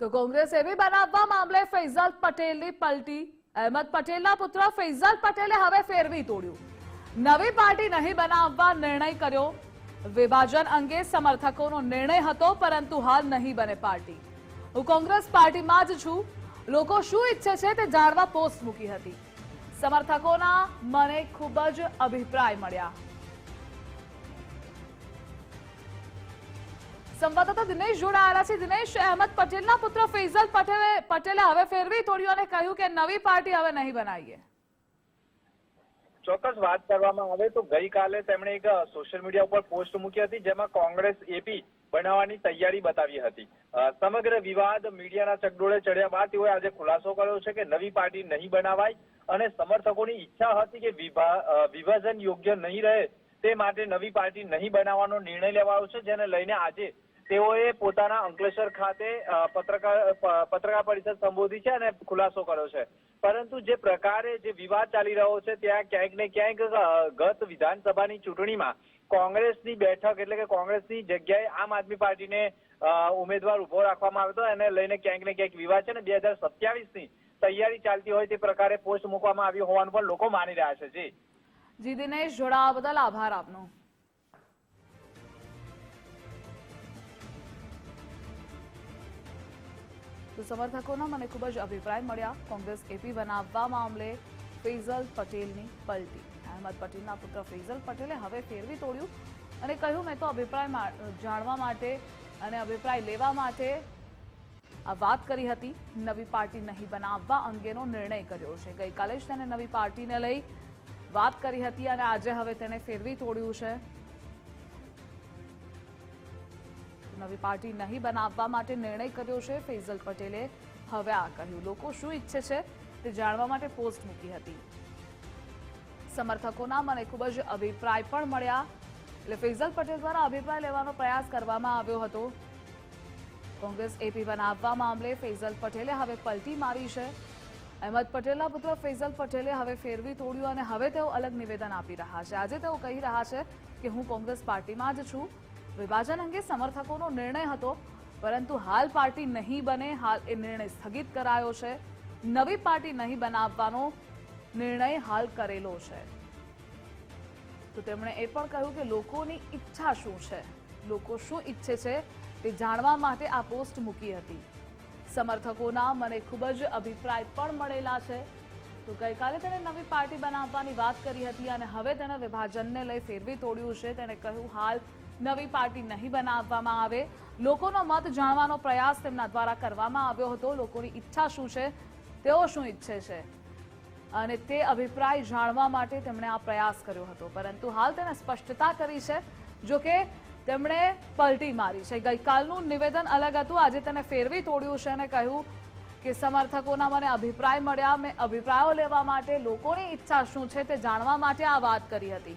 તો કોંગ્રેસ એવી બનાવવા મામલે ફૈઝલ પટેલની પલટી. અહેમદ પટેલના પુત્ર ફૈઝલ પટેલે હવે ફેરવી તોડ્યું. નવી પાર્ટી નહીં બનાવવા નિર્ણય કર્યો. વિભાજન અંગે સમર્થકોનો નિર્ણય હતો, પરંતુ હાલ નહીં બને પાર્ટી. હું કોંગ્રેસ પાર્ટીમાં જ છું. લોકો શું ઈચ્છે છે તે જાણવા પોસ્ટ મૂકી હતી. સમર્થકોના મને ખૂબ જ અભિપ્રાય મળ્યા. સંવાદદાતા દિનેશ જોડાયેલા છે. દિનેશ અહેમદ પટેલના પુત્ર ફૈઝલ પટેલે પટેલે હવે ફેરવી તોડ્યું અને કહ્યું કે નવી પાર્ટી હવે નહીં બનાવીએ. ચોક્કસ વાત કરવામાં આવે તો ગઈકાલે તેમણે એક સોશિયલ મીડિયા ઉપર પોસ્ટ મૂકી હતી જેમાં કોંગ્રેસ એપી બનાવવાની તૈયારી બતાવી હતી. સમગ્ર વિવાદ મીડિયાના ચકડોળે ચડ્યા બાદ તેઓએ આજે ખુલાસો કર્યો છે કે નવી પાર્ટી નહીં બનાવાય અને સમર્થકોની ઈચ્છા હતી કે વિભા- વિભાજન યોગ્ય નહીં રહે તે માટે નવી પાર્ટી નહીં બનાવવાનો નિર્ણય લેવાયો છે, જેને લઈને આજે તેઓએ પોતાના અંકલેશ્વર ખાતે પત્રકાર પત્રકાર પરિષદ સંબોધી છે અને ખુલાસો કર્યો છે. પરંતુ જે પ્રકારે જે વિવાદ ચાલી રહ્યો છે, ત્યાં ક્યાંક ને ક્યાંક ગત વિધાનસભાની ચૂંટણીમાં કોંગ્રેસની બેઠક એટલે કે કોંગ્રેસની જગ્યાએ આમ આદમી પાર્ટીને ઉમેદવાર ઊભો રાખવામાં આવ્યો હતો. એને લઈને ક્યાંક ને ક્યાંક વિવાદ છે ને બે હજાર સત્યાવીસની તૈયારી ચાલતી હોય તે પ્રકારે પોસ્ટ મૂકવામાં આવી હોવાનું પણ લોકો માની રહ્યા છે. જી. જી, દિનેશ જોડાવા બદલ આભાર આપનો. તો સમર્થકોના મને ખૂબ જ અભિપ્રાય મળ્યા. કોંગ્રેસ એપી બનાવવા મામલે ફેઝલ પટેલની પલટી. અહેમદ પટેલના પુત્ર ફૈઝલ પટેલે હવે ફેરવી તોડ્યું અને કહ્યું, મેં તો અભિપ્રાય જાણવા માટે અને અભિપ્રાય લેવા માટે આ વાત કરી હતી. નવી પાર્ટી નહીં બનાવવા અંગેનો નિર્ણય કર્યો છે. ગઈકાલે જ તેને નવી પાર્ટીને લઈ વાત કરી હતી અને આજે હવે તેને ફેરવી તોડ્યું છે. નવી પાર્ટી નહીં બનાવવા માટે નિર્ણય કર્યો છે ફેઝલ પટેલે. હવે આ કહ્યું. લોકો શું ઈચ્છે છે તે જાણવા માટે પોસ્ટ મૂકી હતી. સમર્થકોના મને ખૂબ જ અભિપ્રાય પણ મળ્યા. એટલે ફૈઝલ પટેલ દ્વારા અભિપ્રાય લેવાનો પ્રયાસ કરવામાં આવ્યો હતો. કોંગ્રેસ એપી બનાવવા મામલે ફૈઝલ પટેલે હવે પલટી મારી છે. અહેમદ પટેલના પુત્ર ફૈઝલ પટેલે હવે ફેરવી તોડ્યું અને હવે તેઓ અલગ નિવેદન આપી રહ્યા છે. આજે તેઓ કહી રહ્યા છે કે હું કોંગ્રેસ પાર્ટીમાં જ છું. વિભાજન અંગે સમર્થકોનો નિર્ણય હતો, પરંતુ હાલ પાર્ટી નહીં બને, હાલ એ નિર્ણય સ્થગિત કરાયો છે. નવી પાર્ટી નહીં બનાવવાનો નિર્ણય હાલ કરેલો છે. તો તેમણે એ પણ કહ્યું કે લોકોની ઈચ્છા શું છે? લોકો શું ઈચ્છે છે તે જાણવા માટે આ પોસ્ટ મૂકી હતી. સમર્થકોના મને ખૂબ જ અભિપ્રાય પણ મળેલા છે. તો ગઈકાલે તેણે નવી પાર્ટી બનાવવાની વાત કરી હતી અને હવે તેણે વિભાજનને લઈ ફેરવી તોડ્યું છે. તેણે કહ્યું, હાલ નવી પાર્ટી નહીં બનાવવામાં આવે. લોકોનો મત જાણવાનો પ્રયાસ તેમના દ્વારા કરવામાં આવ્યો હતો. લોકોની ઈચ્છા શું છે? તેઓ શું ઈચ્છે છે? અને તે અભિપ્રાય જાણવા માટે તેમણે આ પ્રયાસ કર્યો હતો. પરંતુ હાલ તેને સ્પષ્ટતા કરી છે, જો કે તેમણે પલટી મારી છે. ગઈકાલનું નિવેદન અલગ હતું. આજે તેને ફેરવી તોડ્યું છે અને કહ્યું કે સમર્થકોના મને અભિપ્રાય મળ્યા. મેં અભિપ્રાયો લેવા માટે લોકોની ઈચ્છા શું છે તે જાણવા માટે આ વાત કરી હતી.